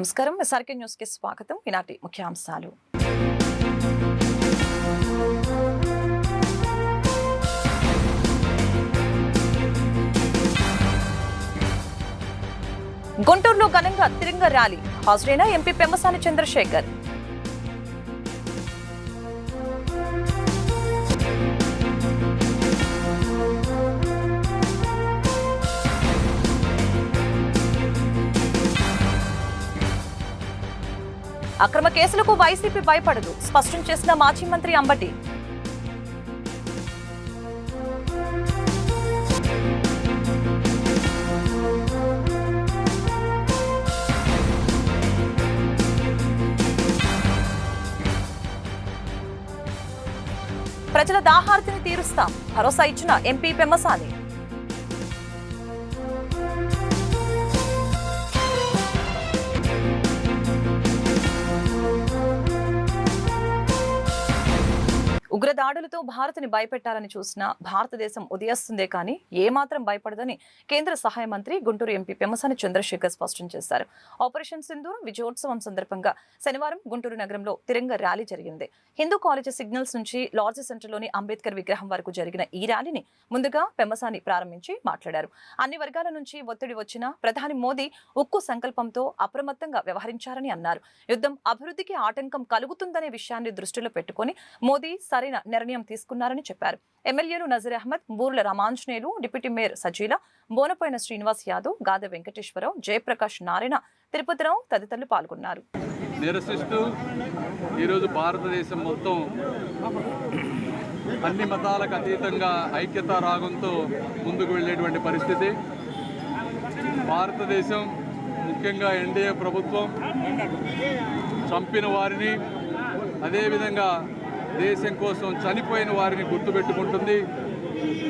నమస్కారం. ఎస్ఆర్కే న్యూస్కి స్వాగతం. ఈనాటి ముఖ్యాంశాలు. గుంటూరులో ఘనంగా తిరంగ ర్యాలీ. హాజరైన ఎంపీ పెమ్మసాని చంద్రశేఖర్. అక్రమ కేసులకు వైసీపీ భయపడదు. స్పష్టం చేసిన మాజీ మంత్రి అంబటి. ప్రజల దాహార్తిని తీరుస్తాం. భరోసా ఇచ్చిన ఎంపీ పెమ్మసాని. ఉగ్రదాడులతో భారత్ని భయపెట్టాలని చూసిన భారతదేశం ఉదయస్తుందే కానీ ఏమాత్రం భయపడదని కేంద్ర సహాయ మంత్రి గుంటూరు ఎంపీ పెమ్మసాని చంద్రశేఖర్ స్పష్టం చేశారు. ఆపరేషన్ సింధూర్ విజయోత్సవం సందర్భంగా శనివారం గుంటూరు నగరంలో తిరంగ ర్యాలీ జరిగింది. హిందూ కాలేజీ సిగ్నల్స్ నుంచి లార్జ్ సెంటర్లోని అంబేద్కర్ విగ్రహం వరకు జరిగిన ఈ ర్యాలీని ముందుగా పెమ్మసాని ప్రారంభించి మాట్లాడారు. అన్ని వర్గాల నుంచి ఒత్తిడి వచ్చినా ప్రధాని మోదీ ఉక్కు సంకల్పంతో అప్రమత్తంగా వ్యవహరించారని అన్నారు. యుద్ధం అభివృద్ధికి ఆటంకం కలుగుతుందనే విషయాన్ని దృష్టిలో పెట్టుకొని మోదీ సరైన నిర్ణయం తీసుకున్నారని చెప్పారు. ఎమ్మెల్యేలు నజీర్ అహ్మద్ బూర్ల రామాంజనేయులు డిప్యూటీ మేయర్ సజీల బోనపోయిన శ్రీనివాస్ యాదవ్ గాదె వెంకటేశ్వరరావు జయప్రకాష్ నారాయణ తిరుపతిరావు తదితరులు పాల్గొన్నారు. నిరసిస్తూ ఈరోజు భారతదేశం మొత్తం అన్ని మతాలకు అతీతంగా ఐక్యత రాగంతో ముందుకు వెళ్ళేటువంటి పరిస్థితి. భారతదేశం ముఖ్యంగా ఎన్డీఏ ప్రభుత్వం చంపిన వారిని అదేవిధంగా దేశం కోసం చనిపోయిన వారిని గుర్తుపెట్టుకుంటుంది.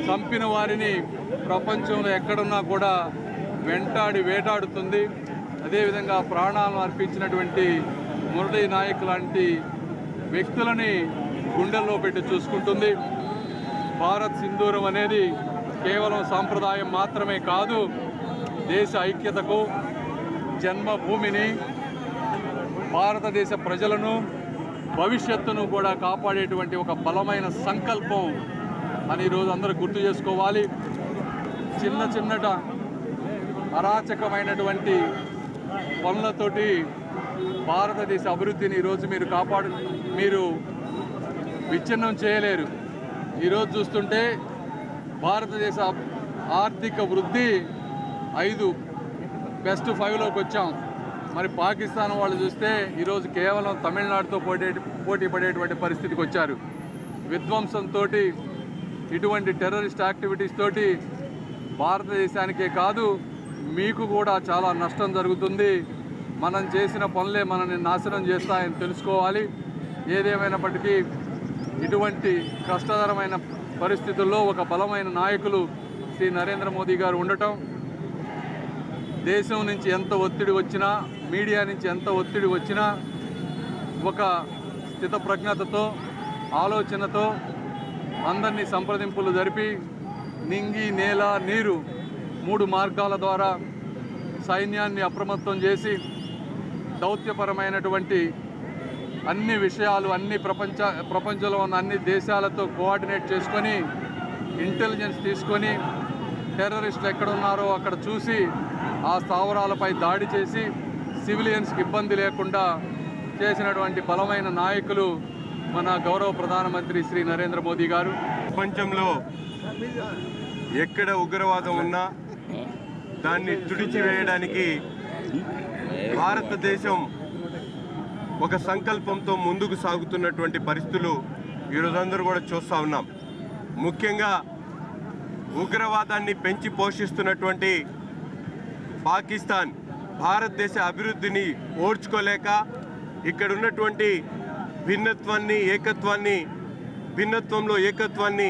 చంపిన వారిని ప్రపంచంలో ఎక్కడున్నా కూడా వెంటాడి వేటాడుతుంది. అదేవిధంగా ప్రాణాలను అర్పించినటువంటి మురళీ నాయక్ లాంటి వ్యక్తులని గుండెల్లో పెట్టి చూసుకుంటుంది. భారత్ సింధూరం అనేది కేవలం సాంప్రదాయం మాత్రమే కాదు దేశ ఐక్యతకు జన్మభూమిని భారతదేశ ప్రజలను భవిష్యత్తును కూడా కాపాడేటువంటి ఒక బలమైన సంకల్పం అని ఈరోజు అందరూ గుర్తు చేసుకోవాలి. చిన్న చిన్నట అరాచకమైనటువంటి పనులతోటి భారతదేశ అభివృద్ధిని ఈరోజు మీరు కాపాడు మీరు విచ్ఛిన్నం చేయలేరు. ఈరోజు చూస్తుంటే భారతదేశ ఆర్థిక వృద్ధి ఐదు బెస్ట్ ఫైవ్లోకి వచ్చాం. మరి పాకిస్తాన్ వాళ్ళు చూస్తే ఈరోజు కేవలం తమిళనాడుతో పోటీ పోటీ పడేటువంటి పరిస్థితికి వచ్చారు. విధ్వంసంతో ఇటువంటి టెర్రరిస్ట్ యాక్టివిటీస్ తోటి భారతదేశానికే కాదు మీకు కూడా చాలా నష్టం జరుగుతుంది. మనం చేసిన పనులే మనల్ని నాశనం చేస్తాయని తెలుసుకోవాలి. ఏదేమైనప్పటికీ ఇటువంటి కష్టతరమైన పరిస్థితుల్లో ఒక బలమైన నాయకులు శ్రీ నరేంద్ర మోదీ గారు ఉండటం దేశం నుంచి ఎంత ఒత్తిడి వచ్చినా మీడియా నుంచి ఎంత ఒత్తిడి వచ్చినా ఒక స్థితప్రజ్ఞతతో ఆలోచనతో అందరినీ సంప్రదింపులు జరిపి నింగి నేల నీరు మూడు మార్గాల ద్వారా సైన్యాన్ని అప్రమత్తం చేసి దౌత్యపరమైనటువంటి అన్ని విషయాలు అన్ని ప్రపంచ ప్రపంచంలో ఉన్న అన్ని దేశాలతో కోఆర్డినేట్ చేసుకొని ఇంటెలిజెన్స్ తీసుకొని టెర్రరిస్టులు ఎక్కడున్నారో అక్కడ చూసి ఆ స్థావరాలపై దాడి చేసి సివిలియన్స్కి ఇబ్బంది లేకుండా చేసినటువంటి బలమైన నాయకులు మన గౌరవ ప్రధానమంత్రి శ్రీ నరేంద్ర మోదీ గారు. ప్రపంచంలో ఎక్కడ ఉగ్రవాదం ఉన్నా దాన్ని తుడిచివేయడానికి భారతదేశం ఒక సంకల్పంతో ముందుకు సాగుతున్నటువంటి పరిస్థితులు ఈరోజు అందరూ కూడా చూస్తూ ఉన్నాం. ముఖ్యంగా ఉగ్రవాదాన్ని పెంచి పోషిస్తున్నటువంటి పాకిస్తాన్ భారతదేశ అభివృద్ధిని ఓర్చుకోలేక ఇక్కడ ఉన్నటువంటి భిన్నత్వాన్ని ఏకత్వాన్ని భిన్నత్వంలో ఏకత్వాన్ని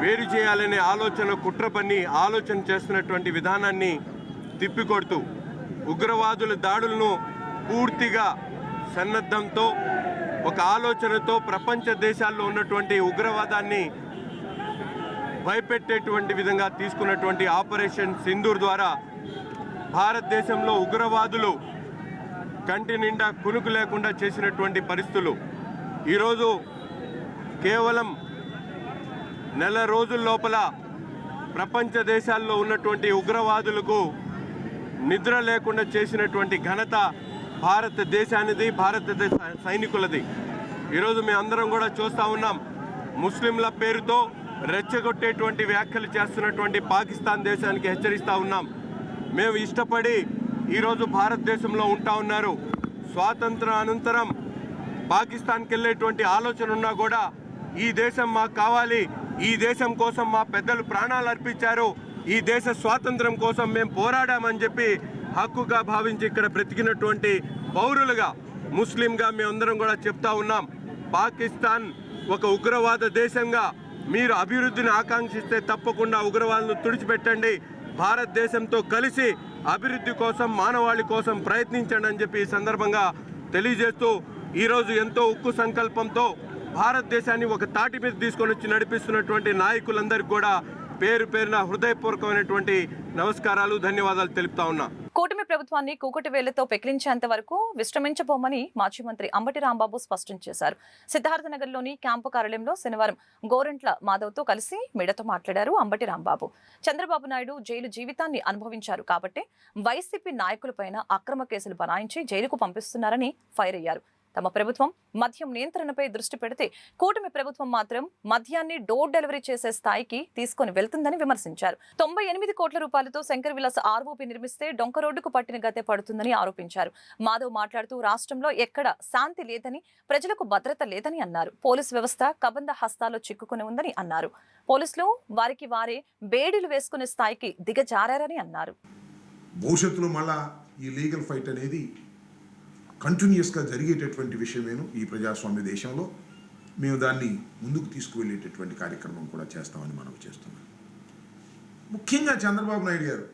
వేరు చేయాలనే ఆలోచన కుట్ర పని ఆలోచన చేస్తున్నటువంటి విధానాన్ని తిప్పికొడుతూ ఉగ్రవాదుల దాడులను పూర్తిగా సన్నద్ధంతో ఒక ఆలోచనతో ప్రపంచ దేశాల్లో ఉన్నటువంటి ఉగ్రవాదాన్ని భయపెట్టేటువంటి విధంగా తీసుకున్నటువంటి ఆపరేషన్ సింధూర్ ద్వారా భారతదేశంలో ఉగ్రవాదులు కంటి నిండా కునుకు లేకుండా చేసినటువంటి పరిస్థితులు. ఈరోజు కేవలం నెల రోజుల లోపల ప్రపంచ దేశాల్లో ఉన్నటువంటి ఉగ్రవాదులకు నిద్ర లేకుండా చేసినటువంటి ఘనత భారతదేశానిది భారతదేశ సైనికులది. ఈరోజు మేమందరం కూడా చూస్తూ ఉన్నాం. ముస్లింల పేరుతో రెచ్చగొట్టేటువంటి వ్యాఖ్యలు చేస్తున్నటువంటి పాకిస్తాన్ దేశానికి హెచ్చరిస్తూ ఉన్నాం. మేము ఇష్టపడి ఈరోజు భారతదేశంలో ఉంటా ఉన్నారు. స్వాతంత్ర అనంతరం పాకిస్తాన్కి వెళ్ళేటువంటి ఆలోచన ఉన్నా కూడా ఈ దేశం మాకు కావాలి ఈ దేశం కోసం మా పెద్దలు ప్రాణాలు అర్పించారు ఈ దేశ స్వాతంత్రం కోసం మేము పోరాడామని చెప్పి హక్కుగా భావించి ఇక్కడ బ్రతికినటువంటి పౌరులుగా ముస్లింగా మేమందరం కూడా చెప్తా ఉన్నాం. పాకిస్తాన్ ఒక ఉగ్రవాద దేశంగా మీరు అభివృద్ధిని ఆకాంక్షిస్తే తప్పకుండా ఉగ్రవాదులను తుడిచిపెట్టండి. భారతదేశంతో కలిసి అభివృద్ధి కోసం మానవాళి కోసం ప్రయత్నించండి అని చెప్పి ఈ సందర్భంగా తెలియజేస్తూ ఈరోజు ఎంతో ఉక్కు సంకల్పంతో భారతదేశాన్ని ఒక తాటి మీద తీసుకొని వచ్చి నడిపిస్తున్నటువంటి నాయకులందరికీ కూడా పేరు పేరున హృదయపూర్వకమైనటువంటి నమస్కారాలు ధన్యవాదాలు తెలుపుతా ఉన్నా. కూటమి ప్రభుత్వాన్ని కూకటి వేళ్ళతో పెకిలించేంత వరకు విశ్రమించబోమని మాజీ మంత్రి అంబటి రాంబాబు స్పష్టం చేశారు. సిద్ధార్థనగర్లోని క్యాంపు కార్యాలయంలో శనివారం గోరంట్ల మాధవ్తో కలిసి మీడతో మాట్లాడారు అంబటి రాంబాబు. చంద్రబాబు నాయుడు జైలు జీవితాన్ని అనుభవించారు కాబట్టి వైసీపీ నాయకులపైన అక్రమ కేసులు బనాయించి జైలుకు పంపిస్తున్నారని ఫైర్ అయ్యారు. తమ ప్రభుత్వం మద్యం నియంత్రణపై దృష్టి పెడితే కూటమి ప్రభుత్వం మాత్రం మద్యాన్ని డోర్ డెలివరీ చేసే స్థాయికి తీసుకొని వెళ్తుందని విమర్శించారు. తొంభై ఎనిమిది కోట్ల రూపాయలతో శంకర్ విలాస్ ఆర్ఓపి నిర్మిస్తే డొంక రోడ్డుకు పట్టిన గతే పడుతుందని ఆరోపించారు. మాధవ్ మాట్లాడుతూ రాష్ట్రంలో ఎక్కడ శాంతి లేదని ప్రజలకు భద్రత లేదని అన్నారు. పోలీస్ వ్యవస్థ కబంధ హస్తాల్లో చిక్కుకుని ఉందని అన్నారు. పోలీసులు వారికి వారే బేడీలు వేసుకునే స్థాయికి దిగజారని అన్నారు. భవిష్యత్తులో మళ్ళా ఈ లీగల్ ఫైట్ అనేది కంటిన్యూస్గా జరిగేటటువంటి విషయమేను ఈ ప్రజాస్వామ్య దేశంలో. మేము దాన్ని ముందుకు తీసుకువెళ్ళేటటువంటి కార్యక్రమం కూడా చేస్తామని మనం చేస్తున్నాం. ముఖ్యంగా చంద్రబాబు నాయుడు గారు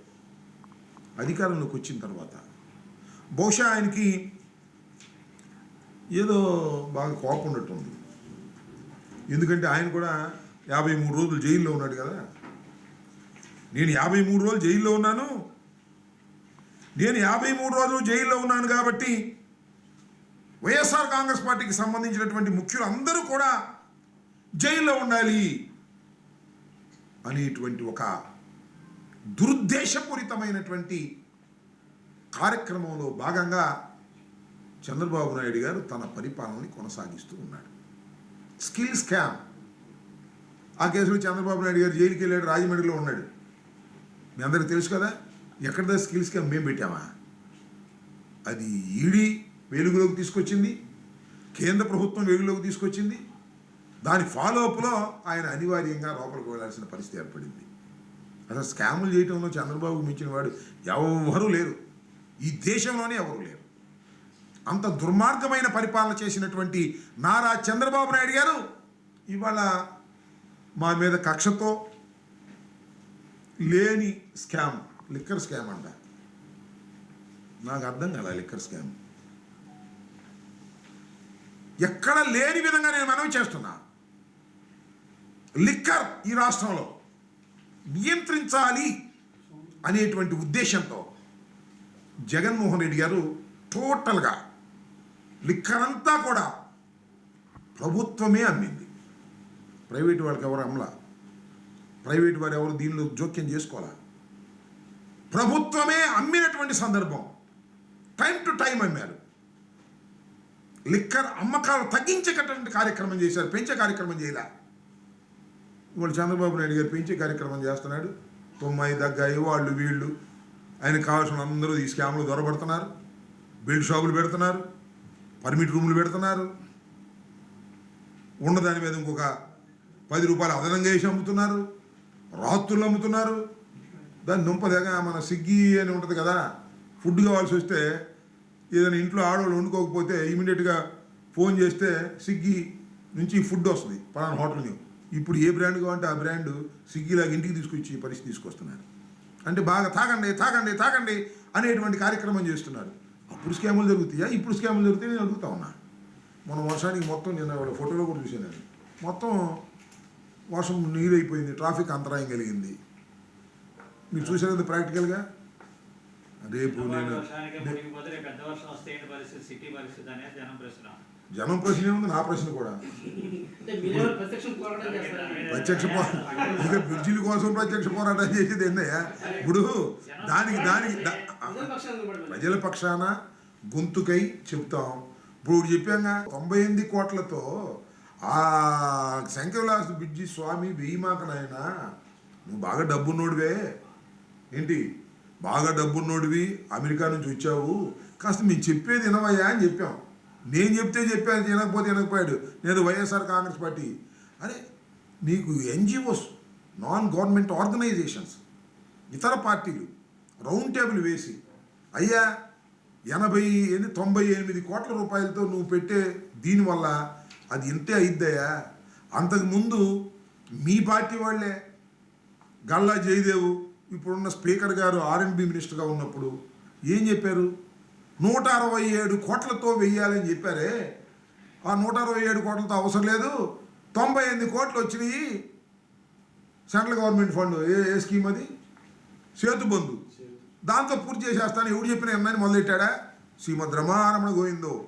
అధికారంలోకి వచ్చిన తర్వాత బహుశా ఆయనకి ఏదో బాగా కోపం ఉన్నట్టుంది. ఎందుకంటే ఆయన కూడా యాభై మూడు రోజులు జైల్లో ఉన్నాడు కదా. నేను యాభై మూడు రోజులు జైల్లో ఉన్నాను. నేను యాభై మూడు రోజులు జైల్లో ఉన్నాను కాబట్టి వైఎస్ఆర్ కాంగ్రెస్ పార్టీకి సంబంధించినటువంటి ముఖ్యులు అందరూ కూడా జైల్లో ఉండాలి అనేటువంటి ఒక దురుద్దేశపూరితమైనటువంటి కార్యక్రమంలో భాగంగా చంద్రబాబు నాయుడు గారు తన పరిపాలనని కొనసాగిస్తూ ఉన్నాడు. Skill scam. ఆ కేసులో చంద్రబాబు నాయుడు గారు జైలుకి వెళ్ళాడు రాజమండ్రిలో ఉన్నాడు. మీ అందరికి తెలుసు కదా ఎక్కడ స్కిల్ స్కామ్? మేము పెట్టామా? అది ఈడీ వెలుగులోకి తీసుకొచ్చింది. కేంద్ర ప్రభుత్వం వెలుగులోకి తీసుకొచ్చింది. దాని ఫాలోఅప్లో ఆయన అనివార్యంగా లోపలికి వెళ్ళాల్సిన పరిస్థితి ఏర్పడింది. అసలు స్కాములు చేయటంలో చంద్రబాబు మించిన వాడు ఎవరూ లేరు. ఈ దేశంలోనే ఎవరు లేరు. అంత దుర్మార్గమైన పరిపాలన చేసినటువంటి నారా చంద్రబాబు నాయుడు గారు ఇవాళ మా మీద కక్షతో లేని స్కామ్ లిక్కర్ స్కామ్ అంట. నాకు అర్థం కాల లిక్కర్ స్కామ్? ఎక్కడ లేని విధంగా నేను మనవి చేస్తున్నా. లిక్కర్ ఈ రాష్ట్రంలో నియంత్రించాలి అనేటువంటి ఉద్దేశంతో జగన్మోహన్ రెడ్డి గారు టోటల్గా లిక్కర్ అంతా కూడా ప్రభుత్వమే అమ్మింది. ప్రైవేట్ వాళ్ళకి ఎవరు అమ్మలా? ప్రైవేట్ వారు ఎవరు దీనిలో జోక్యం చేసుకోవాలా? ప్రభుత్వమే అమ్మినటువంటి సందర్భం టైం టు టైం అమ్మారు. లిక్కర్ అమ్మకాలు తగ్గించేటటువంటి కార్యక్రమం చేశారు. పెంచే కార్యక్రమం చేయలే. ఇవాళ చంద్రబాబు నాయుడు గారు పెంచే కార్యక్రమం చేస్తున్నాడు. తొమ్మిది దగ్గాయి వాళ్ళు వీళ్ళు. ఆయన కావాల్సిన అందరూ ఈ స్కామ్లు దొరబడుతున్నారు. బెల్ట్ షాపులు పెడుతున్నారు. పర్మిట్ రూములు పెడుతున్నారు. ఉన్నదాని మీద ఇంకొక పది రూపాయలు అదనంగా వేసి అమ్ముతున్నారు. రాత్రులు అమ్ముతున్నారు. దాన్ని దుంపదేగా మన స్విగ్గీ అని ఉంటుంది కదా. ఫుడ్ కావాల్సి వస్తే ఏదైనా ఇంట్లో ఆడవాళ్ళు వండుకోకపోతే ఇమీడియట్గా ఫోన్ చేస్తే స్విగ్గీ నుంచి ఫుడ్ వస్తుంది పలానా హోటల్ని ఇప్పుడు ఏ బ్రాండ్ కావాలంటే ఆ బ్రాండ్ స్విగ్గీలాగా ఇంటికి తీసుకొచ్చి పరిస్థితి తీసుకొస్తున్నారు అంటే బాగా తాగండి తాగండి తాగండి అనేటువంటి కార్యక్రమం చేస్తున్నారు అప్పుడు స్కాములు జరుగుతాయా? ఇప్పుడు స్కాములు జరుగుతాయి నేను అడుగుతా ఉన్నా. మన వర్షానికి మొత్తం నిన్న వాళ్ళ ఫోటోలో కూడా చూశాను మొత్తం వర్షం నీరైపోయింది ట్రాఫిక్ అంతరాయం కలిగింది. మీరు చూసారు కదా ప్రాక్టికల్గా రేపు నేను జనం ప్రశ్న. ఏముంది నా ప్రశ్న కూడా. ప్రత్యక్ష పోరాటం బ్రిడ్జిల కోసం ప్రత్యక్ష పోరాటం చేసేది ఏందయ్యా? ఇప్పుడు దానికి దానికి ప్రజల పక్షాన గొంతుకై చెప్తాం. ఇప్పుడు చెప్పాంగా తొంభై ఎనిమిది కోట్లతో ఆ శంకరవిలాస్ బిడ్జి స్వామి వెయ్యిమాక నాయన నువ్వు బాగా డబ్బున్నోడివే. ఏంటి? బాగా డబ్బున్నోడివి అమెరికా నుంచి వచ్చావు. కాస్త మేము చెప్పేది వినవయ్యా అని చెప్పాం. నేను చెప్తే చెప్పాను తినకపోతే వినకపోయాడు నేను వైఎస్ఆర్ కాంగ్రెస్ పార్టీ. అరే నీకు ఎన్జిఓస్ నాన్ గవర్నమెంట్ ఆర్గనైజేషన్స్ ఇతర పార్టీలు రౌండ్ టేబుల్ వేసి అయ్యా ఎనభై ఎనిమిది తొంభై ఎనిమిది కోట్ల రూపాయలతో నువ్వు పెట్టే దీనివల్ల అది ఇంతే అయిద్దయ్యా. అంతకుముందు మీ పార్టీ వాళ్ళే గల్లా జయదేవు ఇప్పుడున్న స్పీకర్ గారు ఆర్ఎండ్బి మినిస్టర్గా ఉన్నప్పుడు ఏం చెప్పారు? నూట అరవై ఏడు కోట్లతో వెయ్యాలని చెప్పారే. ఆ నూట అరవై ఏడు కోట్లతో అవసరం లేదు. తొంభై ఎనిమిది కోట్లు వచ్చినాయి. సెంట్రల్ గవర్నమెంట్ ఫండ్ ఏ ఏ స్కీమ్ అది? సేతు బంధు. దాంతో పూర్తి చేసేస్తాను ఎవడు చెప్పిన ఎన్నని మొదలెట్టాడా? శ్రీమద్ రమారమణ గోవిందో.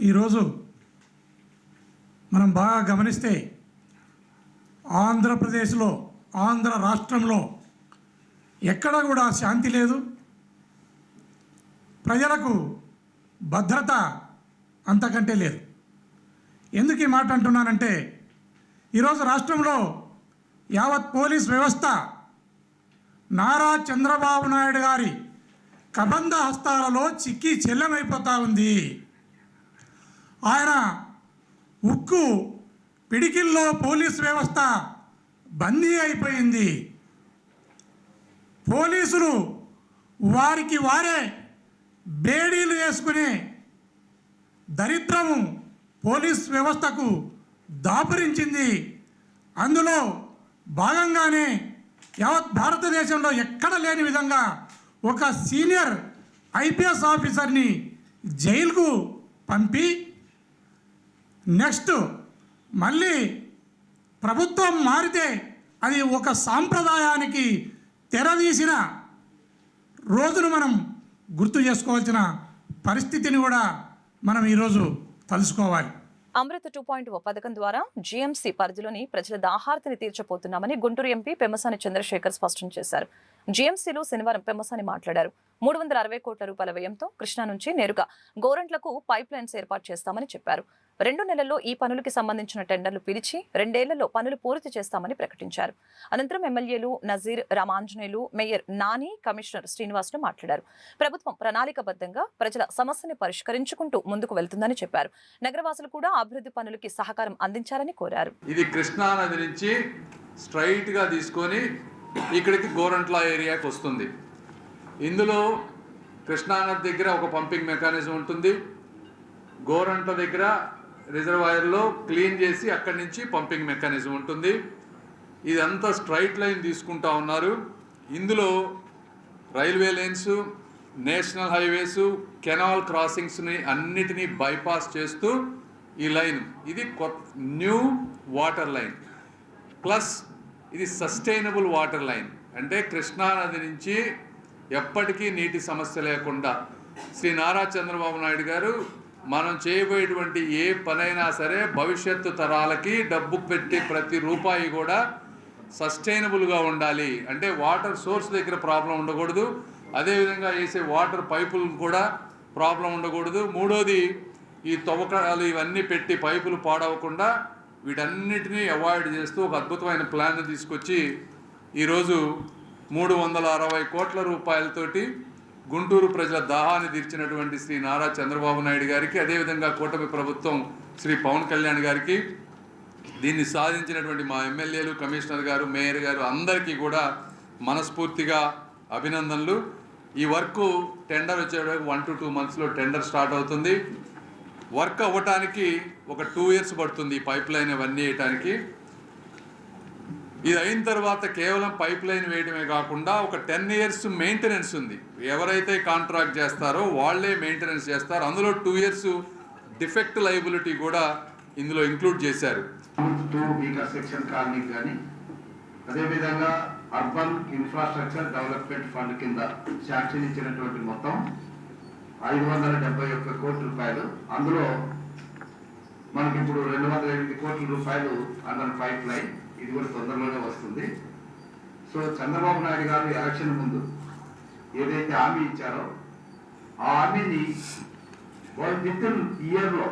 ఈరోజు మనం బాగా గమనిస్తే ఆంధ్రప్రదేశ్లో ఆంధ్ర రాష్ట్రంలో ఎక్కడ కూడా శాంతి లేదు. ప్రజలకు భద్రత అంతకంటే లేదు. ఎందుకు ఈ మాట అంటున్నానంటే ఈరోజు రాష్ట్రంలో యావత్ పోలీస్ వ్యవస్థ నారా చంద్రబాబు నాయుడు గారి కబంధ హస్తాలలో చిక్కి చెల్లమైపోతా ఉంది. ఆయన ఉక్కు పిడికిల్లో పోలీస్ వ్యవస్థ బందీ అయిపోయింది. పోలీసులు వారికి వారే బేడీలు వేసుకునే దరిద్రము పోలీస్ వ్యవస్థకు దాపురించింది. అందులో భాగంగానే యావత్ భారతదేశంలో ఎక్కడ లేని విధంగా ఒక సీనియర్ ఐపీఎస్ ఆఫీసర్ని జైలుకు పంపి నెక్స్ట్ మళ్ళీ ప్రభుత్వం మారితే అది ఒక సాంప్రదాయానికి తెరదీసిన రోజును మనం గుర్తు చేసుకోవాల్సిన పరిస్థితిని కూడా మనం ఈరోజు తలుసుకోవాలి. అమృత టూ పాయింట్ ఓ పథకం ద్వారా జీఎంసీ పరిధిలోని ప్రజల దాహార్తిని తీర్చబోతున్నామని గుంటూరు ఎంపీ పెమ్మసాని చంద్రశేఖర్ స్పష్టం చేశారు. జీఎంసీలో శనివారం పెమ్మసాని మాట్లాడారు. మూడు వందల అరవై కోట్ల రూపాయల వ్యయంతో కృష్ణా నుంచి నేరుగా గోరంట్లకు పైప్ లైన్స్ ఏర్పాటు చేస్తామని చెప్పారు. రెండు నెలల్లో ఈ పనులకి సంబంధించిన టెండర్లు పిలిచి రెండేళ్ళలో పనులు పూర్తి చేస్తామని ప్రకటించారు. అనంతరం ఎమ్మెల్యేలు నజీర్ రామాంజనేయులు మేయర్ నాని కమిషనర్ శ్రీనివాసులు మాట్లాడారు. ప్రభుత్వం ప్రణాళికబద్ధంగా ప్రజల సమస్యని పరిష్కరించుకుంటూ ముందుకు వెళ్తుందని చెప్పారు. నగరవాసులు కూడా అభివృద్ధి పనులకి సహకారం అందించాలని కోరారు. ఇది కృష్ణా నది నుంచి స్ట్రైట్గా తీసుకొని ఇక్కడికి గోరంట్ల ఏరియాకి వస్తుంది. ఇందులో కృష్ణానది దగ్గర ఒక పంపింగ్ మెకానిజం ఉంటుంది. గోరంట్ల దగ్గర రిజర్వాయర్లో క్లీన్ చేసి అక్కడి నుంచి పంపింగ్ మెకానిజం ఉంటుంది. ఇదంతా స్ట్రైట్ లైన్ తీసుకుంటా ఉన్నారు. ఇందులో railway lines national highways canal క్రాసింగ్స్ని అన్నిటినీ బైపాస్ చేస్తూ ఈ లైన్. ఇది కొత్త న్యూ వాటర్ లైన్. ప్లస్ ఇది సస్టైనబుల్ వాటర్ లైన్. అంటే కృష్ణానది నుంచి ఎప్పటికీ నీటి సమస్య లేకుండా. శ్రీ నారా చంద్రబాబు నాయుడు గారు మనం చేయబోయేటువంటి ఏ పనైనా సరే భవిష్యత్తు తరాలకి డబ్బు పెట్టే ప్రతి రూపాయి కూడా సస్టైనబుల్గా ఉండాలి. అంటే వాటర్ సోర్స్ దగ్గర ప్రాబ్లం ఉండకూడదు. అదేవిధంగా వేసే వాటర్ పైపులు కూడా ప్రాబ్లం ఉండకూడదు. మూడోది ఈ తవ్వకాలు ఇవన్నీ పెట్టి పైపులు పాడవకుండా వీటన్నిటినీ అవాయిడ్ చేస్తూ ఒక అద్భుతమైన ప్లాన్ తీసుకొచ్చి ఈరోజు మూడు వందల అరవై కోట్ల రూపాయలతోటి గుంటూరు ప్రజల దాహాన్ని తీర్చినటువంటి శ్రీ నారా చంద్రబాబు నాయుడు గారికి అదేవిధంగా కూటమి ప్రభుత్వం శ్రీ పవన్ కళ్యాణ్ గారికి దీన్ని సాధించినటువంటి మా ఎమ్మెల్యేలు కమిషనర్ గారు మేయర్ గారు అందరికీ కూడా మనస్ఫూర్తిగా అభినందనలు. ఈ వర్క్ టెండర్ వచ్చేటప్పుడు వన్ టు టూ మంత్స్లో టెండర్ స్టార్ట్ అవుతుంది. వర్క్ అవ్వటానికి ఒక టూ ఇయర్స్ పడుతుంది ఈ పైప్ లైన్ ఇవన్నీ వేయటానికి. ఇది అయిన తర్వాత కేవలం పైప్ లైన్ వేయడమే కాకుండా ఒక టెన్ ఇయర్స్ మెయింటెనెన్స్ ఉంది. ఎవరైతే కాంట్రాక్ట్ చేస్తారో వాళ్ళే మెయింటెనెన్స్ చేస్తారు. అందులో టూ ఇయర్స్ డిఫెక్ట్ లైబిలిటీ కూడా ఇందులో ఇంక్లూడ్ చేశారు. సెక్షన్ కాలనీకి కానీ అదేవిధంగా అర్బన్ ఇన్ఫ్రాస్ట్రక్చర్ డెవలప్మెంట్ ఫండ్ కింద శాంక్షన్ ఇచ్చినటువంటి మొత్తం ఐదు వందల డెబ్బై ఒక్క కోట్ల రూపాయలు. అందులో మనకి ఇప్పుడు రెండు వందల ఎనిమిది కోట్ల రూపాయలు అండర్ పైప్ లైన్ ఇది కూడా తొందరలోనే వస్తుంది. సో చంద్రబాబు నాయుడు గారు ఎలక్షన్ ముందు ఏదైతే హామీ ఇచ్చారో ఆ హామీని వాళ్ళు విత్ ఇన్ ఇయర్లో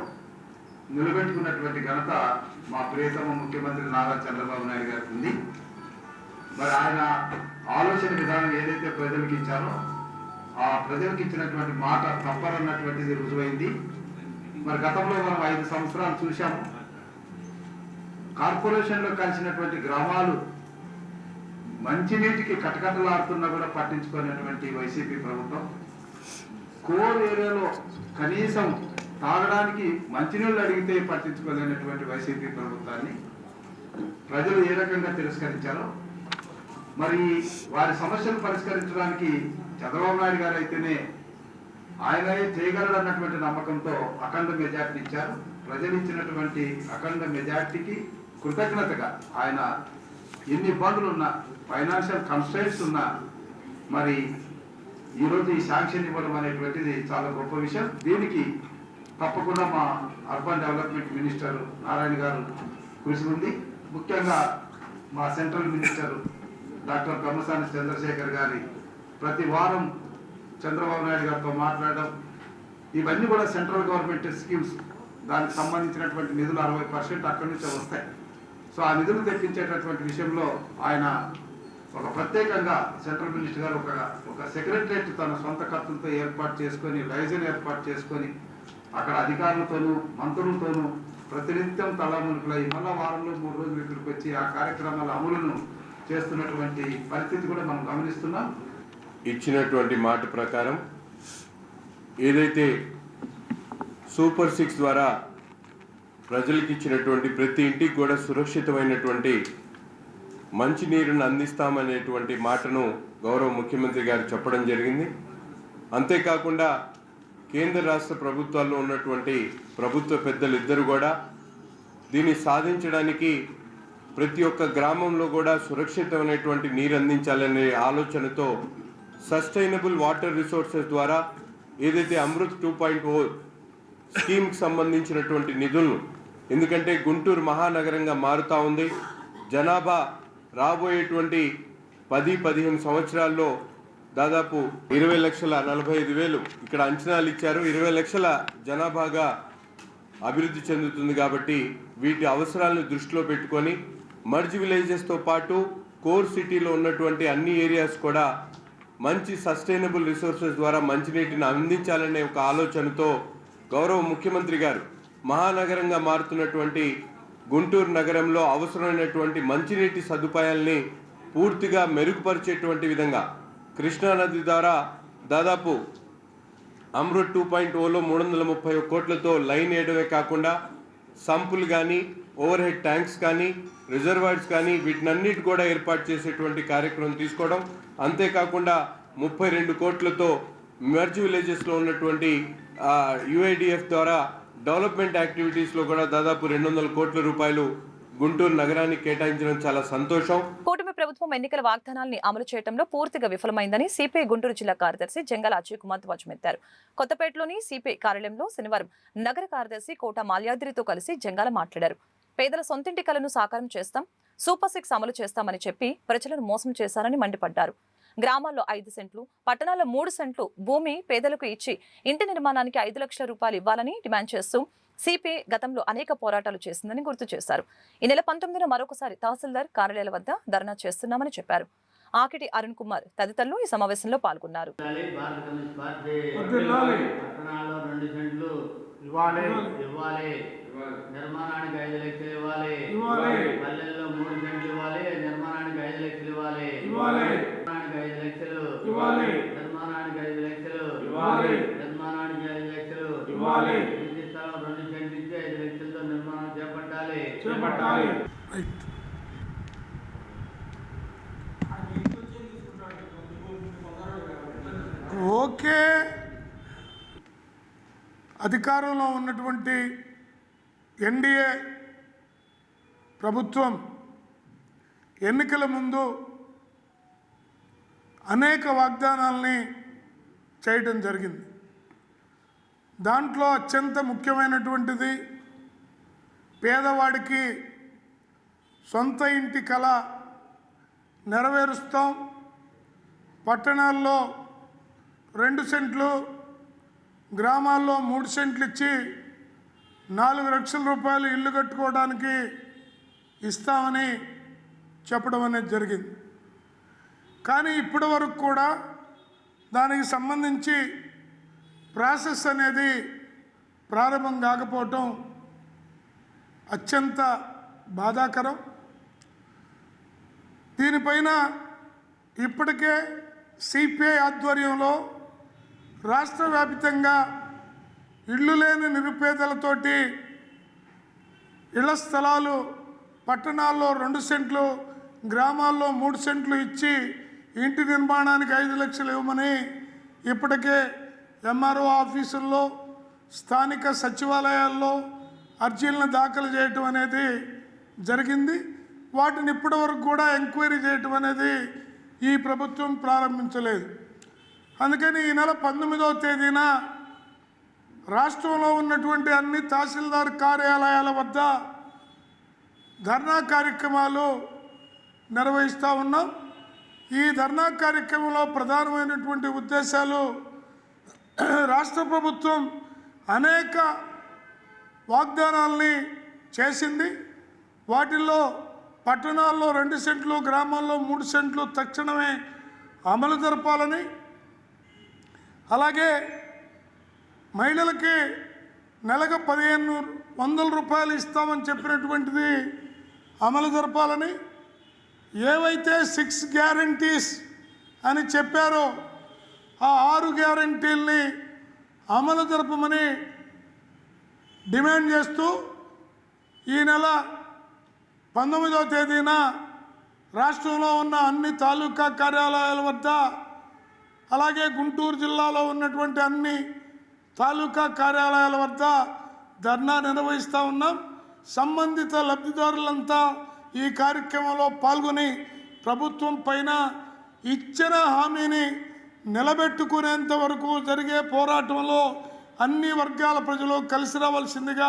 నిలబెట్టుకున్నటువంటి ఘనత మా ప్రియతమ ముఖ్యమంత్రి నారా చంద్రబాబు నాయుడు గారికి ఉంది. మరి ఆయన ఆలోచన విధానం ఏదైతే ప్రజలకు ఇచ్చారో ఆ ప్రజలకు ఇచ్చినటువంటి మాట తప్పరన్నటువంటిది రుజువైంది. మరి గతంలో మనం ఐదు సంవత్సరాలు చూశాము. కార్పొరేషన్లో కలిసినటువంటి గ్రామాలు మంచినీటికి కటకటలాడుతున్నా కూడా పట్టించుకునేటువంటి వైసీపీ ప్రభుత్వం. కోర్ ఏరియాలో కనీసం తాగడానికి మంచినీళ్ళు అడిగితే పట్టించుకోలేనటువంటి వైసీపీ ప్రభుత్వాన్ని ప్రజలు ఏ రకంగా తిరస్కరించారో మరి వారి సమస్యలు పరిష్కరించడానికి చంద్రబాబు నాయుడు గారు అయితేనే ఆయనే చేయగలడు అన్నటువంటి నమ్మకంతో అఖండ మెజార్టీ ఇచ్చారు. ప్రజలు ఇచ్చినటువంటి అఖండ మెజార్టీకి కృతజ్ఞతగా ఆయన ఎన్ని ఇబ్బందులు ఉన్నా ఫైనాన్షియల్ కన్స్ట్రైట్స్ ఉన్నా మరి ఈరోజు ఈ శాంక్షన్ ఇవ్వడం అనేటువంటిది చాలా గొప్ప విషయం. దీనికి తప్పకుండా మా అర్బన్ డెవలప్మెంట్ మినిస్టర్ నారాయణ గారు కృషి ఉంది. ముఖ్యంగా మా central minister doctor Kammasani Chandrasekhar గారి ప్రతి వారం చంద్రబాబు నాయుడు గారితో మాట్లాడడం. ఇవన్నీ కూడా సెంట్రల్ గవర్నమెంట్ స్కీమ్స్. దానికి సంబంధించినటువంటి నిధులు అరవై పర్సెంట్ అక్కడి నుంచే వస్తాయి. సో ఆ నిధులు తెప్పించేటటువంటి విషయంలో ఆయన ఒక ప్రత్యేకంగా సెంట్రల్ మినిస్టర్ గారు ఒక ఒక సెక్రటరేట్ తన సొంత ఖర్చులతో ఏర్పాటు చేసుకొని లైజన్ ఏర్పాటు చేసుకొని అక్కడ అధికారులతోనూ మంత్రులతోనూ ప్రతినిత్యం తలమునుకులై మళ్ళా వారంలో మూడు రోజులు ఇక్కడికి వచ్చి ఆ కార్యక్రమాల అమలును చేస్తున్నటువంటి పరిస్థితి కూడా మనం గమనిస్తున్నాం. ఇచ్చినటువంటి మాట ప్రకారం ఏదైతే సూపర్ సిక్స్ ద్వారా ప్రజలకు ఇచ్చినటువంటి ప్రతి ఇంటికి కూడా సురక్షితమైనటువంటి మంచినీరును అందిస్తామనేటువంటి మాటను గౌరవ ముఖ్యమంత్రి గారు చెప్పడం జరిగింది. అంతేకాకుండా కేంద్ర రాష్ట్ర ప్రభుత్వాల్లో ఉన్నటువంటి ప్రభుత్వ పెద్దలు ఇద్దరు కూడా దీన్ని సాధించడానికి ప్రతి ఒక్క గ్రామంలో కూడా సురక్షితమైనటువంటి నీరు అందించాలనే ఆలోచనతో సస్టైనబుల్ వాటర్ రిసోర్సెస్ ద్వారా ఏదైతే అమృత్ టూ పాయింట్ ఓ స్కీమ్కి సంబంధించినటువంటి నిధులను ఎందుకంటే గుంటూరు మహానగరంగా మారుతూ ఉంది జనాభా రాబోయేటువంటి పది పదిహేను సంవత్సరాల్లో దాదాపు ఇరవై లక్షల నలభై ఐదు వేలు ఇక్కడ అంచనాలు ఇచ్చారు. ఇరవై లక్షల జనాభాగా అభివృద్ధి చెందుతుంది కాబట్టి వీటి అవసరాలను దృష్టిలో పెట్టుకొని మర్జ్ విలేజెస్తో పాటు కోర్ సిటీలో ఉన్నటువంటి అన్ని ఏరియాస్ కూడా మంచి సస్టైనబుల్ రిసోర్సెస్ ద్వారా మంచినీటిని అందించాలనే ఒక ఆలోచనతో గౌరవ ముఖ్యమంత్రి గారు మహానగరంగా మారుతున్నటువంటి గుంటూరు నగరంలో అవసరమైనటువంటి మంచినీటి సదుపాయాల్ని పూర్తిగా మెరుగుపరిచేటువంటి విధంగా కృష్ణానది ద్వారా దాదాపు అమృత్ టూ పాయింట్ ఓలో మూడు వందల ముప్పై కోట్లతో లైన్ వేయడమే కాకుండా సంపులు కానీ ఓవర్ హెడ్ ట్యాంక్స్ కానీ రిజర్వాయర్స్ కానీ వీటినన్నిటి కూడా ఏర్పాటు చేసేటువంటి కార్యక్రమం తీసుకోవడం. అంతేకాకుండా ముప్పై రెండు కోట్లతో మెర్జ్ విలేజెస్లో ఉన్నటువంటి యుఐడిఎఫ్ ద్వారా డెవలప్మెంట్ యాక్టివిటీస్లో కూడా దాదాపు రెండు వందల కోట్ల రూపాయలు గుంటూరు నగరానికి కేటాయించడం చాలా సంతోషం. కూటమి ప్రభుత్వం ఎన్నికల వాగ్దానాల్ని అమలు చేయడంలో పూర్తిగా విఫలమైందని సిపిఐ గుంటూరు జిల్లా కార్యదర్శి జంగాల అజయ్ కుమార్ ధ్వజమెత్తారు కొత్తపేటలోని సిపిఐ కార్యాలయంలో శనివారం నగర కార్యదర్శి కోట మాల్యాద్రితో కలిసి జంగాల మాట్లాడారు. పేదల సొంతింటి కలను సాకారం చేస్తాం సూపర్ సిక్స్ అమలు చేస్తామని చెప్పి ప్రజలను మోసం చేశారని మండిపడ్డారు. గ్రామాల్లో ఐదు సెంట్లు పట్టణాల్లో మూడు సెంట్లు భూమి పేదలకు ఇచ్చి ఇంటి నిర్మాణానికి ఐదు లక్షల రూపాయలు ఇవ్వాలని డిమాండ్ చేస్తూ సిపిఐ గతంలో అనేక పోరాటాలు చేసిందని గుర్తు చేశారు. ఈ నెల పంతొమ్మిదిన మరొకసారి తహసీల్దార్ కార్యాలయాల వద్ద ధర్నా చేస్తున్నామని చెప్పారు. ఆకిటి అరుణ్ కుమార్ తదితరులు ఈ సమావేశంలో పాల్గొన్నారు. ఇవ్వాలి. ఇవ్వాలి. నిర్మాణానికి ఐదు లక్షలు ఇవ్వాలి. ఇవ్వాలి. పల్లెల్లో మూడు సెంట్లు ఇవ్వాలి. నిర్మాణానికి ఐదు లక్షలు ఇవ్వాలి. ఇవ్వాలి. నిర్మాణానికి ఐదు లక్షలు. ఇవ్వాలి. నిర్మాణానికి ఐదు లక్షలు. ఇవ్వాలి. నిర్మాణానికి ఐదు లక్షలు. ఇవ్వాలి. ఇంటి స్థలం రెండు సెంట్లు ఇచ్చి ఐదు లక్షలతో నిర్మాణం చేపట్టాలి. చేపట్టాలి. ఓకే. అధికారంలో ఉన్నటువంటి ఎన్డీఏ ప్రభుత్వం ఎన్నికల ముందు అనేక వాగ్దానాల్ని చేయటం జరిగింది. దాంట్లో అత్యంత ముఖ్యమైనటువంటిది పేదవాడికి సొంత ఇంటి కళ నెరవేరుస్తాం. పట్టణాల్లో రెండు సెంట్లు గ్రామాల్లో మూడు సెంట్లు ఇచ్చి నాలుగు లక్షల రూపాయలు ఇల్లు కట్టుకోవడానికి ఇస్తామని చెప్పడం అనేది జరిగింది. కానీ ఇప్పటి వరకు కూడా దానికి సంబంధించి ప్రాసెస్ అనేది ప్రారంభం కాకపోవటం అత్యంత బాధాకరం. దీనిపైన ఇప్పటికే సిపిఐ ఆధ్వర్యంలో రాష్ట్ర వ్యాప్తంగా ఇళ్ళు లేని నిరుపేదలతోటి ఇళ్ళ స్థలాలు పట్టణాల్లో రెండు సెంట్లు గ్రామాల్లో మూడు సెంట్లు ఇచ్చి ఇంటి నిర్మాణానికి ఐదు లక్షలు ఇవ్వమని ఇప్పటికే ఎంఆర్ఓ ఆఫీసుల్లో స్థానిక సచివాలయాల్లో అర్జీలను దాఖలు చేయటం అనేది జరిగింది. వాటిని ఇప్పటి వరకు కూడా ఎంక్వైరీ చేయటం అనేది ఈ ప్రభుత్వం ప్రారంభించలేదు. అందుకని ఈ నెల పంతొమ్మిదవ తేదీన రాష్ట్రంలో ఉన్నటువంటి అన్ని తహసీల్దార్ కార్యాలయాల వద్ద ధర్నా కార్యక్రమాలు నిర్వహిస్తూ ఉన్నాం. ఈ ధర్నా కార్యక్రమంలో ప్రధానమైనటువంటి ఉద్దేశాలు రాష్ట్ర ప్రభుత్వం అనేక వాగ్దానాల్ని చేసింది. వాటిల్లో పట్టణాల్లో రెండు సెంట్లు గ్రామాల్లో మూడు సెంట్లు తక్షణమే అమలు జరపాలని అలాగే మహిళలకి నెలకు పదిహేను వందల రూపాయలు ఇస్తామని చెప్పినటువంటిది అమలు జరపాలని ఏవైతే సిక్స్ గ్యారంటీస్ అని చెప్పారో ఆ ఆరు గ్యారంటీల్ని అమలు జరపమని డిమాండ్ చేస్తూ ఈ నెల పంతొమ్మిదవ తేదీన రాష్ట్రంలో ఉన్న అన్ని తాలూకా కార్యాలయాల వద్ద అలాగే గుంటూరు జిల్లాలో ఉన్నటువంటి అన్ని తాలూకా కార్యాలయాల వద్ద ధర్నా నిర్వహిస్తూ ఉన్నాం. సంబంధిత లబ్ధిదారులంతా ఈ కార్యక్రమంలో పాల్గొని ప్రభుత్వం పైన ఇచ్చిన హామీని నిలబెట్టుకునేంత వరకు జరిగే పోరాటంలో అన్ని వర్గాల ప్రజలు కలిసి రావాల్సిందిగా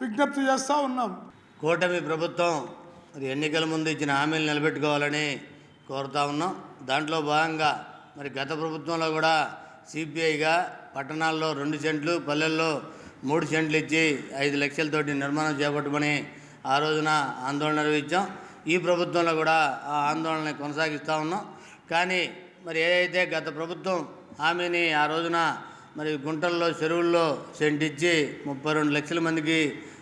విజ్ఞప్తి చేస్తూ ఉన్నాం. కూటమి ప్రభుత్వం మరి ఎన్నికల ముందు ఇచ్చిన హామీలు నిలబెట్టుకోవాలని కోరుతా ఉన్నాం. దాంట్లో భాగంగా మరి గత ప్రభుత్వంలో కూడా సిపిఐగా పట్టణాల్లో రెండు సెంట్లు పల్లెల్లో మూడు సెంట్లు ఇచ్చి ఐదు లక్షలతోటి నిర్మాణం చేపట్టమని ఆ రోజున ఆందోళన నిర్వహించాం. ఈ ప్రభుత్వంలో కూడా ఆ ఆందోళనని కొనసాగిస్తూ ఉన్నాం. కానీ మరి ఏదైతే గత ప్రభుత్వం హామీని ఆ రోజున మరి గుంటల్లో చెరువుల్లో సెంట్ ఇచ్చి ముప్పై రెండు లక్షల మందికి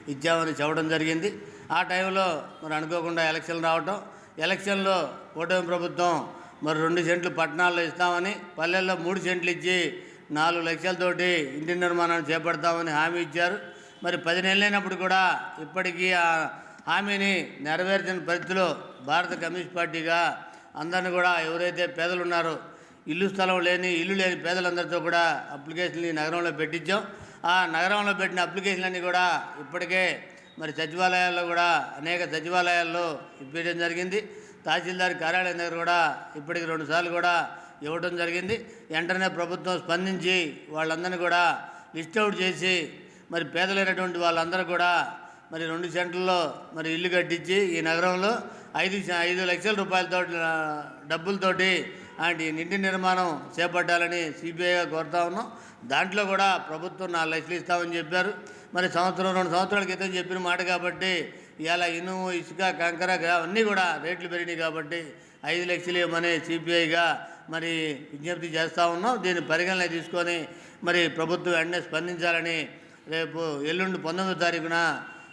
ఇచ్చామని చెప్పడం జరిగింది. ఆ టైంలో మరి అనుకోకుండా ఎలక్షన్లు రావటం ఎలక్షన్లో కూటమి ప్రభుత్వం మరి రెండు సెంట్లు పట్టణాల్లో ఇస్తామని పల్లెల్లో మూడు సెంట్లు ఇచ్చి నాలుగు లక్షలతోటి ఇంటి నిర్మాణాన్ని చేపడతామని హామీ ఇచ్చారు. మరి పది నెలలైనప్పుడు కూడా ఇప్పటికీ ఆ హామీని నెరవేర్చిన పరిస్థితిలో భారత కమ్యూనిస్ట్ పార్టీగా అందరిని కూడా ఎవరైతే పేదలు ఉన్నారో ఇల్లు స్థలం లేని ఇల్లు లేని పేదలందరితో కూడా అప్లికేషన్లు ఈ నగరంలో పెట్టించాం. ఆ నగరంలో పెట్టిన అప్లికేషన్లన్నీ కూడా ఇప్పటికే మరి సచివాలయాల్లో కూడా అనేక సచివాలయాల్లో ఇప్పించడం జరిగింది. తహసీల్దార్ కార్యాలయం దగ్గర కూడా ఇప్పటికి రెండుసార్లు కూడా ఇవ్వడం జరిగింది. వెంటనే ప్రభుత్వం స్పందించి వాళ్ళందరినీ కూడా లిస్ట్ అవుట్ చేసి మరి పేదలైనటువంటి వాళ్ళందరూ కూడా మరి రెండు సెంటర్లో మరి ఇల్లు కట్టించి ఈ నగరంలో ఐదు ఐదు లక్షల రూపాయలతో డబ్బులతోటి అలాంటి ఇంటి నిర్మాణం చేపట్టాలని సిబిఐగా కోరుతా ఉన్నాం. దాంట్లో కూడా ప్రభుత్వం నాలుగు లక్షలు ఇస్తామని చెప్పారు. మరి సంవత్సరం రెండు సంవత్సరాల క్రితం చెప్పిన మాట కాబట్టి ఇవాళ ఇనుము ఇసుక కంకర అవన్నీ అన్నీ కూడా రేట్లు పెరిగినాయి కాబట్టి ఐదు లక్షలు ఇవ్వమని సిపిఐగా మరి విజ్ఞప్తి చేస్తూ ఉన్నాం. దీన్ని పరిగణన తీసుకొని మరి ప్రభుత్వం వెంటనే స్పందించాలని రేపు ఎల్లుండి పంతొమ్మిదో తారీఖున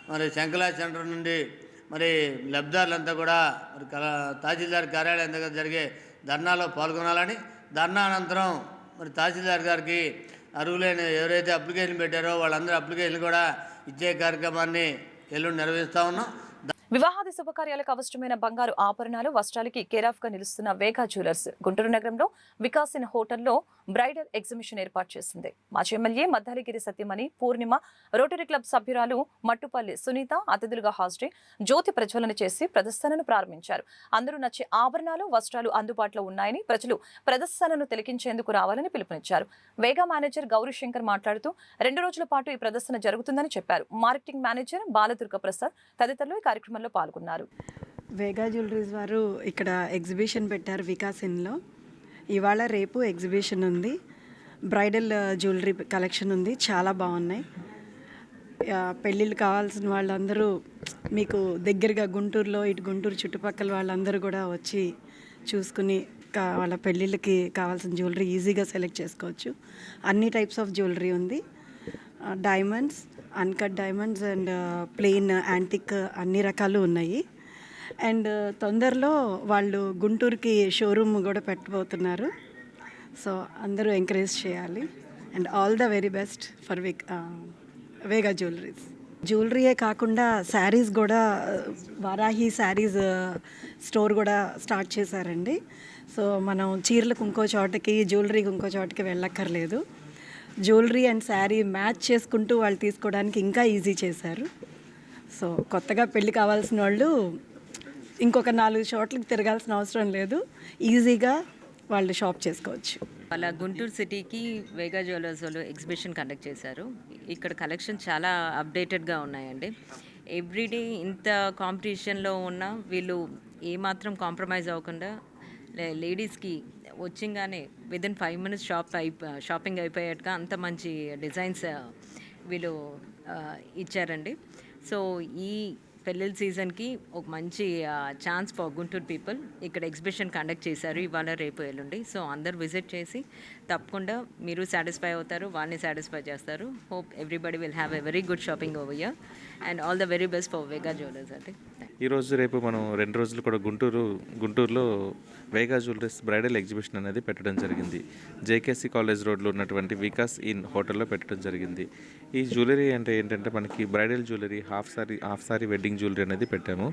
మరి శంకలా సెంటర్ నుండి మరి లబ్ధిదారులంతా కూడా మరి కల తహసీల్దార్ కార్యాలయం దగ్గర జరిగే ధర్నాలో పాల్గొనాలని ధర్నా అనంతరం మరి తహసీల్దార్ గారికి అర్హులైన ఎవరైతే అప్లికేషన్ పెట్టారో వాళ్ళందరూ అప్లికేషన్ కూడా ఇచ్చే కార్యక్రమాన్ని ఎల్లుండి నిర్వహిస్తూ ఉన్నాం. వివాహాది శుభకార్యాలకు అవసరమైన బంగారు ఆభరణాలు వస్త్రాలకి కేరాఫ్గా నిలుస్తున్న వేగా జ్యువెలర్స్. గుంటూరు నగరంలో వికాసిన్ హోటల్లో బ్రైడల్ ఎగ్జిబిషన్ ఏర్పాటు చేసింది. మాజీ MLA Maddaligiri Satyamani Purnima Rotary Club సభ్యురాలు మట్టుపల్లి సునీత అతిథులుగా హాజరై జ్యోతి ప్రజ్వలన చేసి ప్రదర్శనను ప్రారంభించారు. అందరూ నచ్చే ఆభరణాలు వస్త్రాలు అందుబాటులో ఉన్నాయని ప్రజలు ప్రదర్శనను తిలకించేందుకు రావాలని పిలుపునిచ్చారు. వేగా మేనేజర్ గౌరీ శంకర్ మాట్లాడుతూ రెండు రోజుల పాటు ఈ ప్రదర్శన జరుగుతుందని చెప్పారు. మార్కెటింగ్ మేనేజర్ బాలదుర్గ ప్రసాద్ తదితరులు ఈ కార్యక్రమంలో పాల్గొన్నారు. వేగా జ్యువెలరీస్ వారు ఇక్కడ ఎగ్జిబిషన్ పెట్టారు వికాసిన్లో ఇవాళ రేపు ఎగ్జిబిషన్ ఉంది. బ్రైడల్ జ్యువెలరీ కలెక్షన్ ఉంది. చాలా బాగున్నాయి. పెళ్ళిళ్ళు కావాల్సిన వాళ్ళందరూ మీకు దగ్గరగా గుంటూరులో ఇటు గుంటూరు చుట్టుపక్కల వాళ్ళందరూ కూడా వచ్చి చూసుకుని వాళ్ళ పెళ్ళిళ్ళకి కావాల్సిన జ్యువెలరీ ఈజీగా సెలెక్ట్ చేసుకోవచ్చు. అన్ని టైప్స్ ఆఫ్ జ్యువెలరీ ఉంది. Diamonds uncut diamonds and plain antique అన్ని రకాలు ఉన్నాయి. అండ్ తొందరలో వాళ్ళు గుంటూరుకి షోరూమ్ కూడా పెట్టబోతున్నారు. సో అందరూ ఎంకరేజ్ చేయాలి. And all the very best for విక్ వేగా జ్యువెలరీస్. జ్యువెలరీయే కాకుండా శారీస్ కూడా వారాహి శారీస్ స్టోర్ కూడా స్టార్ట్ చేశారండి. సో మనం చీరలకు ఇంకో చోటకి జ్యువెలరీకి ఇంకో చోటకి వెళ్ళక్కర్లేదు. జ్యువెలరీ అండ్ శారీ మ్యాచ్ చేసుకుంటూ వాళ్ళు తీసుకోవడానికి ఇంకా ఈజీ చేశారు. సో కొత్తగా పెళ్ళి కావాల్సిన వాళ్ళు ఇంకొక నాలుగు చోట్లకి తిరగాల్సిన అవసరం లేదు. ఈజీగా వాళ్ళు షాప్ చేసుకోవచ్చు. అలా గుంటూరు సిటీకి వేగా జ్యువెలర్స్లో వాళ్ళు ఎగ్జిబిషన్ కండక్ట్ చేశారు. ఇక్కడ కలెక్షన్ చాలా అప్డేటెడ్గా ఉన్నాయండి. ఎవ్రీడే ఇంత కాంపిటీషన్లో ఉన్న వీళ్ళు ఏమాత్రం కాంప్రమైజ్ అవ్వకుండా లే- లేడీస్కి వచ్చింగానే విదిన్ ఫైవ్ మినిట్స్ షాప్ అయి షాపింగ్ అయిపోయాక అంత మంచి డిజైన్స్ వీళ్ళు ఇచ్చారండి. సో ఈ పెళ్ళిళ్ళ సీజన్కి ఒక మంచి ఛాన్స్ ఫర్ గుంటూరు పీపుల్. ఇక్కడ ఎగ్జిబిషన్ కండక్ట్ చేశారు. ఇవాళ రేపు ఎల్లుండి. సో అందరు విజిట్ చేసి తప్పకుండా మీరు సాటిస్ఫై అవుతారు వాళ్ళని సాటిస్ఫై చేస్తారు. Hope everybody will have a very good shopping over year and all the very best for Vega jewellers అంటే ఈరోజు రేపు మనం రెండు రోజులు కూడా గుంటూరు గుంటూరులో వేగా జ్యువెలరీస్ బ్రైడల్ ఎగ్జిబిషన్ అనేది పెట్టడం జరిగింది. జేకేసీ కాలేజ్ రోడ్లో ఉన్నటువంటి వికాస్ ఇన్ హోటల్లో పెట్టడం జరిగింది. ఈ జ్యువెలరీ అంటే ఏంటంటే మనకి bridal jewellery half sari half sari wedding jewellery అనేది పెట్టాము.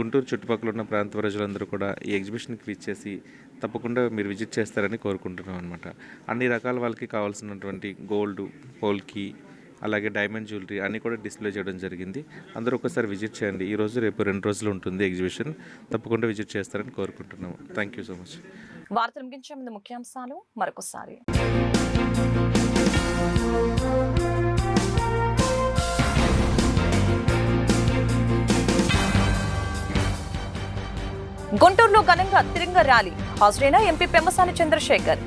గుంటూరు చుట్టుపక్కల ఉన్న ప్రాంత ప్రజలందరూ కూడా ఈ ఎగ్జిబిషన్కి విచ్చేసి తప్పకుండా మీరు విజిట్ చేస్తారని కోరుకుంటున్నాం అనమాట అన్ని రకాల వాళ్ళకి కావాల్సినటువంటి గోల్డ్ పోల్కి అలాగే డైమండ్ జ్యువెలరీ అన్నీ కూడా డిస్ప్లే చేయడం జరిగింది. అందరూ ఒకసారి విజిట్ చేయండి. ఈ రోజు రేపు రెండు రోజులు ఉంటుంది ఎగ్జిబిషన్ తప్పకుండా విజిట్ చేస్తారని కోరుకుంటున్నాము. థ్యాంక్ యూ సో మచ్ వార్తలు ముగించే ముందు ముఖ్యాంశాలు మరొకసారి. గుంటూరులో ఘనంగా తిరంగ ర్యాలీ. హాజరైన ఎంపీ పెమ్మసాని చంద్రశేఖర్.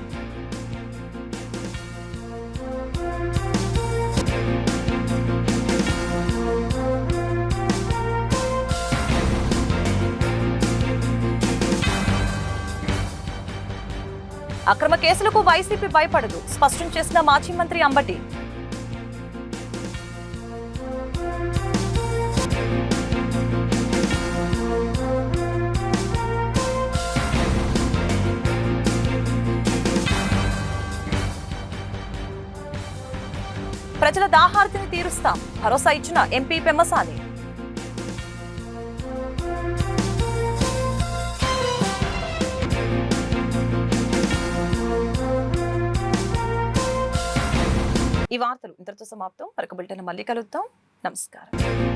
అక్రమ కేసులకు వైసీపీ భయపడదు. స్పష్టం చేసిన మాజీ మంత్రి అంబటి. దాహార్తిని తీరుస్తాం. భరోసా ఇచ్చిన ఎంపీ పెమ్మసాని. ఈ వార్తలు ఇంతటితో సమాప్తం. మరొక బిల్టన్ మళ్ళీ కలుద్దాం. నమస్కారం.